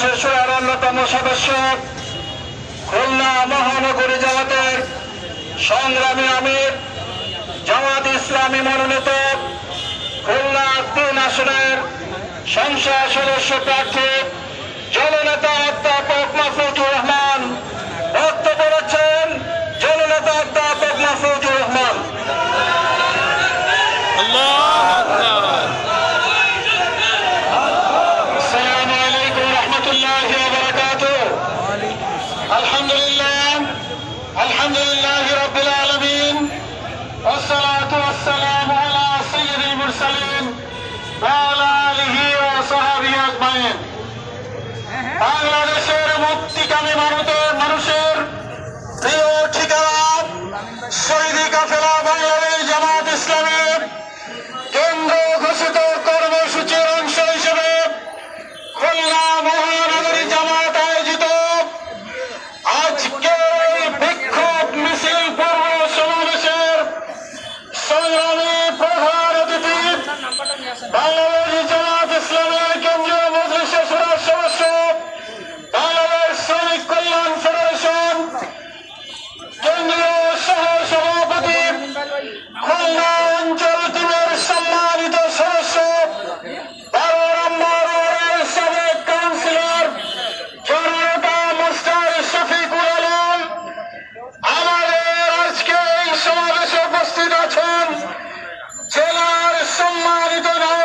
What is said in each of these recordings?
বিশেষের অন্যতম সদস্য খুলনা মহানগরী জামাতের সংগ্রামী আমির জামাত ইসলামী মনোনীত খুলনা তিন আসনের সংসদ সদস্য প্রার্থী জননেতা অধ্যাপক বাংলাদেশের মুক্তিকামী ভারতের মানুষের প্রিয় ঠিকানা শহীদ কাফেলা বাংলাদেশ জামাত ইসলামী। উপস্থিত আছেন জেলার সম্মানিত নাম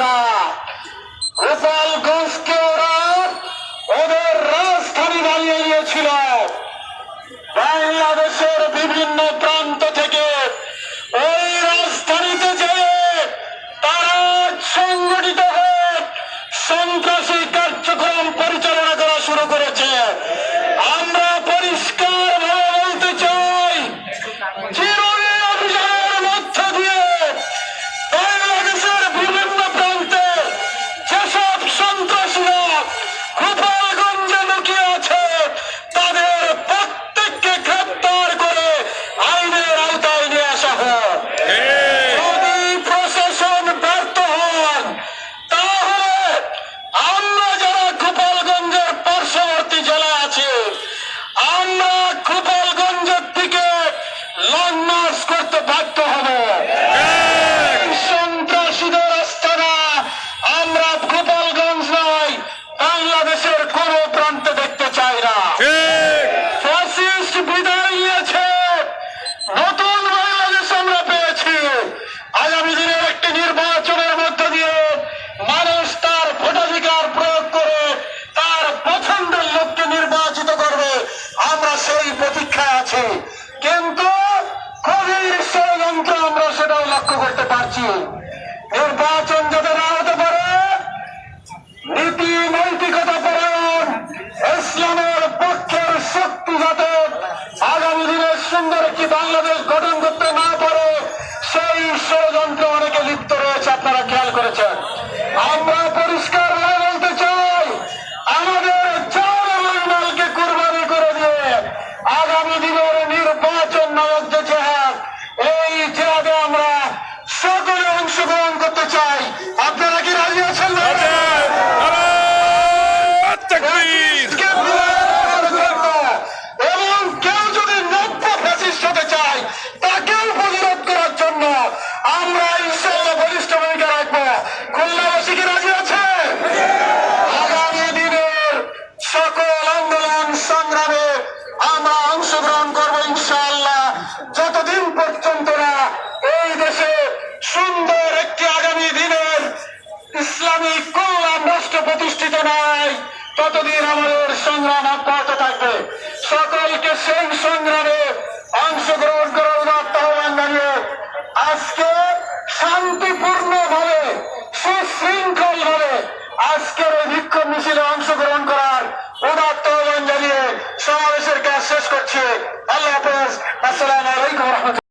না। গোসালগঞ্জকে ওরা ওদের রাজধানী বানিয়ে নিয়েছিল বাংলাদেশের বিভিন্ন লক্ষ্য করতে পারছি। নির্বাচন যাতে না হতে পারে, নীতি নৈতিকতা পরায়ণ ইসলামের পক্ষের শক্তি যাতে আগামী দিনের সুন্দর একটি বাংলাদেশ গঠন করতে না পারে, সেই ষড়যন্ত্রে অনেকে লিপ্ত রয়েছে, আপনারা খেয়াল করেছেন। আমরা পরিষ্কার ততদিন আমাদের সংগ্রাম অব্যাহত থাকবে? সকলকে সেই সংগ্রামে অংশগ্রহণ করার আহ্বান জানিয়ে আজকে শান্তিপূর্ণ ভাবে সুশৃঙ্খল ভাবে আজকের এই বিক্ষোভ মিছিলে অংশগ্রহণ করার উদাত্ত আহ্বান জানিয়ে সমাবেশের কাজ শেষ করছি। আল্লাহ হাফেজ। আসসালামু আলাইকুম রহমতুল্লাহ।